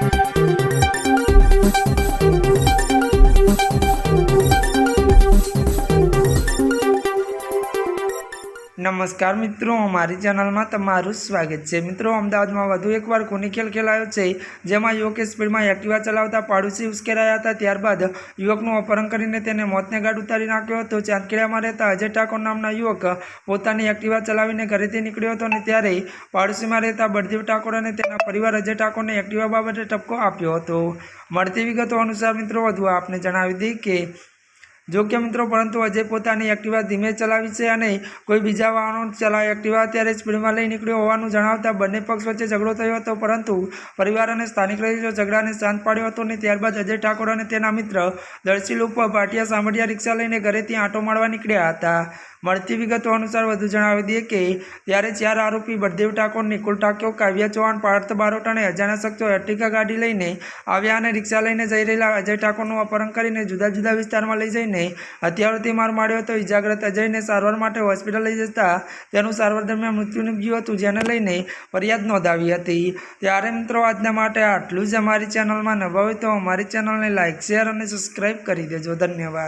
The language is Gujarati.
Thank you. નમસ્કાર મિત્રો, અમારી ચેનલમાં તમારું સ્વાગત છે. મિત્રો, અમદાવાદમાં વધુ એકવાર ખૂની ખેલ ખેલાયો છે, જેમાં યુવકે સ્પીડમાં એક્ટિવા ચલાવતા પાડોશી ઉશ્કેરાયા હતા. ત્યારબાદ યુવકનું અપહરણ કરીને તેને મોતને ગાઢ ઉતારી નાખ્યો હતો. ચાંદખેડામાં રહેતા અજય ઠાકોર નામના યુવક પોતાની એક્ટિવા ચલાવીને ઘરેથી નીકળ્યો હતો અને ત્યારે પાડોશીમાં રહેતા બળદેવ ઠાકોર અને તેના પરિવાર અજય ઠાકોરને એક્ટિવા બાબતે ટપકો આપ્યો હતો. મળતી વિગતો અનુસાર મિત્રો, વધુ આપને જણાવી દઈએ કે જો મિત્રો, પરંતુ અજય પોતાની એક્ટિવા ધીમે ચલાવી છે અને કોઈ બીજા વાહનો ચલાવી એક્ટિવા ત્યારે સ્પીડમાં લઈ નીકળ્યો હોવાનું જણાવતા બંને પક્ષ વચ્ચે ઝઘડો થયો હતો. પરંતુ પરિવાર અને સ્થાનિક રહીશો ઝઘડાને શાંત પાડ્યો હતો અને ત્યારબાદ અજય ઠાકોર અને તેના મિત્ર દર્શીલ ઉપર ભાટિયા સામડિયા રિક્ષા લઈને ઘરેથી આંટો મારવા નીકળ્યા હતા. મળતી વિગતો અનુસાર વધુ જણાવી દઈએ કે ત્યારે ચાર આરોપી બળદેવ ઠાકોર, નિકુલ ટાક્યો કાવ્યા ચૌહાણ, પાર્થ બારોટ અને અજાણ્યા શખ્સો એર્ટિકા ગાડી લઈને આવ્યા અને રિક્ષા લઈને જઈ રહેલા અજય ઠાકોરનું અપહરણ કરીને જુદા જુદા વિસ્તારમાં લઈ જઈને હથિયારોથી માર માર્યો હતો. ઇજાગ્રસ્ત અજયને સારવાર માટે હોસ્પિટલ લઈ જતા તેનું સારવાર દરમિયાન મૃત્યુ નીપજ્યું હતું, જેને લઈને ફરિયાદ નોંધાવી હતી. ત્યારે મિત્રો, આજના માટે આટલું જ. અમારી ચેનલમાં નવા હોય તો અમારી ચેનલને લાઇક શેર અને સબસ્ક્રાઈબ કરી દેજો. ધન્યવાદ.